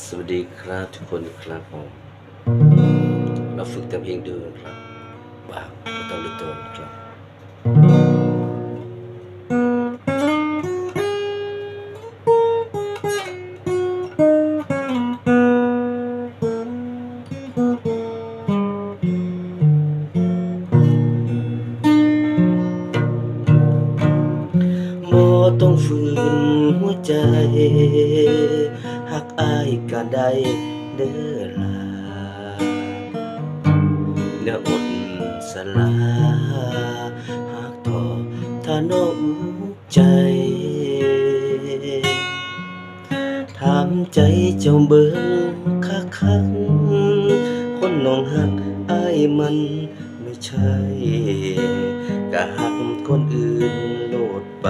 สวัสดีครับทุกคนครับผมเราฝึกแต่เพลงดูครับบ้าไม่ต้องรีบโตนครับบ่ต้องฝืนหัวใจ หักอายก็ได้เด้อล่ะอย่าอดสลาหักทอถ้าน้องใจถามใจเจ้าเบิ่งคักคักคนน้องหักอายมันไม่ใช่ก็หักคนอื่นโลดไป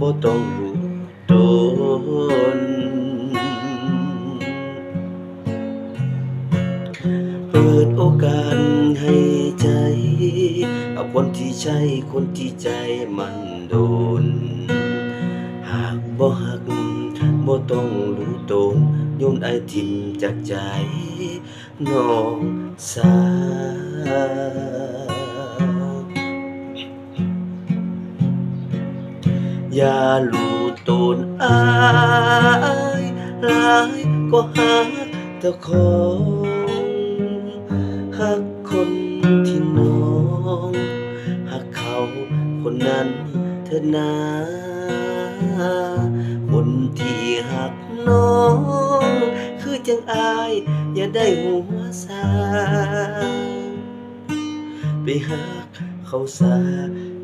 บ่ต้องรู้ ปิดโอกาสให้ใจ เอาคนที่ใช่คนที่ใจมันโดน หากบ่หักบ่ต้องรู้ตนโยนไอทิมจากใจ น้องสาวอย่ารู้ตนอายลายก็หักเจ้าขอ หักคนที่น้องหักเขาคนนั้นเธอนาคนที่หักน้อง คือจังอาย อย่าได้หัวซาไปหักเขาซา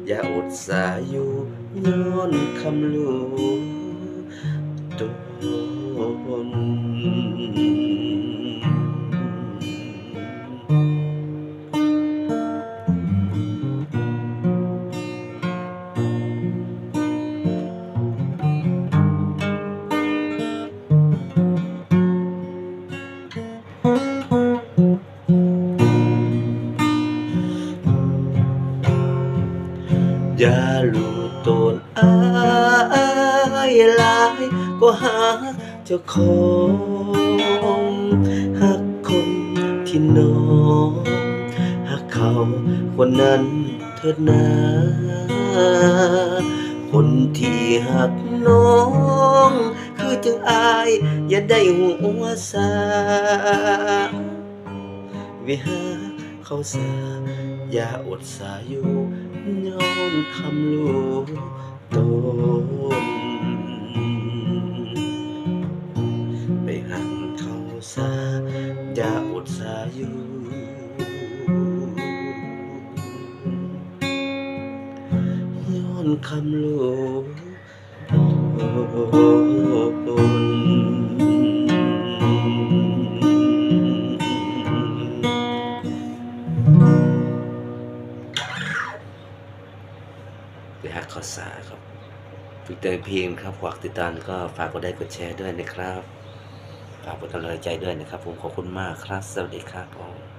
อย่าอดสาอยู่ย้อนคำลูตน อย่ารู้ตนอายลายก็หักเจ้าของหักคนที่น้องหักเขาคนนั้นเถิดนาคนที่หักน้อง คือจึงอาย อย่าได้หัวซาวิหาเขาสาอย่าอดสาอยู่ ย้อนคำลูกตนไปหันเขาสาอย่าอดสาอยู่ย้อนคำลูกตน ไปหักข้อสาครับฝึกแต่เพลงครับฝากติดตามก็ฝากกดไลค์กดแชร์ด้วยนะครับฝากเป็นกำลังใจด้วยนะครับ ผมขอบคุณมากครับ สวัสดีครับผม